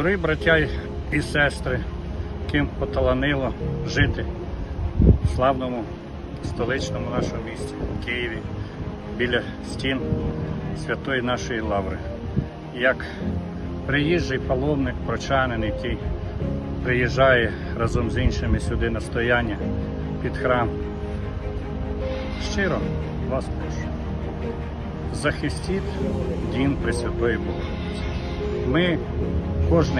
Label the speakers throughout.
Speaker 1: Дорогі браття і сестри, ким поталанило жити в славному столичному нашому місті Києві біля стін святої нашої лаври. Як приїжджий паломник, прочанин, який приїжджає разом з іншими сюди на стояння під храм. Щиро вас прошу. Захистіть дім Пресвятої Богородиці. Ми кожен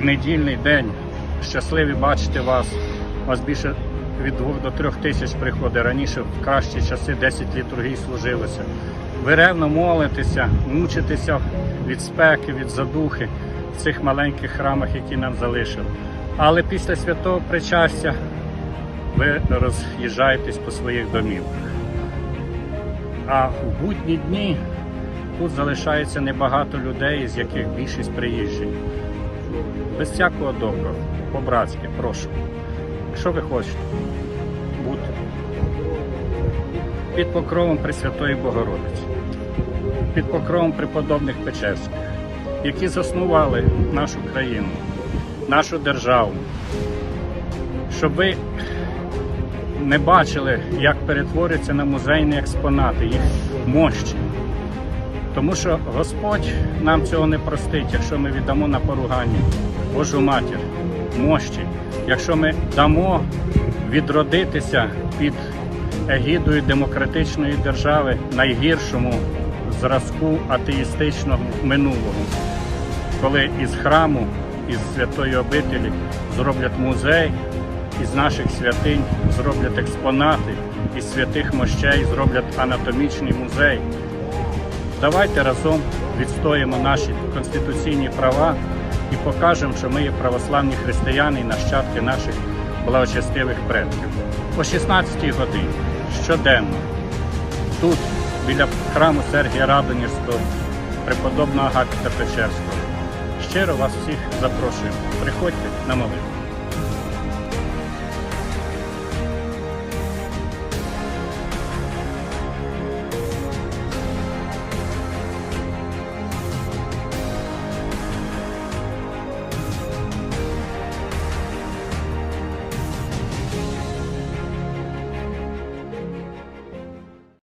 Speaker 1: недільний день щасливі бачити вас. У вас більше від 2 до 3 тисяч приходить. Раніше в кращі часи 10 літургій служилося. Ви ревно молитеся, мучитеся від спеки, від задухи в цих маленьких храмах, які нам залишили. Але після святого причастя ви роз'їжджаєтесь по своїх домівках. А в будні дні тут залишається небагато людей, з яких більшість приїжджі. Без всякого доброго, по-братськи, прошу. Якщо ви хочете бути під покровом Пресвятої Богородиці, під покровом преподобних Печерських, які заснували нашу країну, нашу державу, щоб ви не бачили, як перетворюються на музейні експонати, їх мощі. Тому що Господь нам цього не простить, якщо ми віддамо на поругання Божу матір, мощі, якщо ми дамо відродитися під егідою демократичної держави найгіршому зразку атеїстичного минулого, коли із храму, із святої обителі зроблять музей, із наших святинь зроблять експонати, із святих мощей зроблять анатомічний музей. Давайте разом відстоїмо наші конституційні права і покажемо, що ми є православні християни і нащадки наших благочестивих предків. О 16-й годині щоденно тут, біля храму Сергія Радонірського, преподобного Агапіта Печерського. Щиро вас всіх запрошуємо. Приходьте на молитву.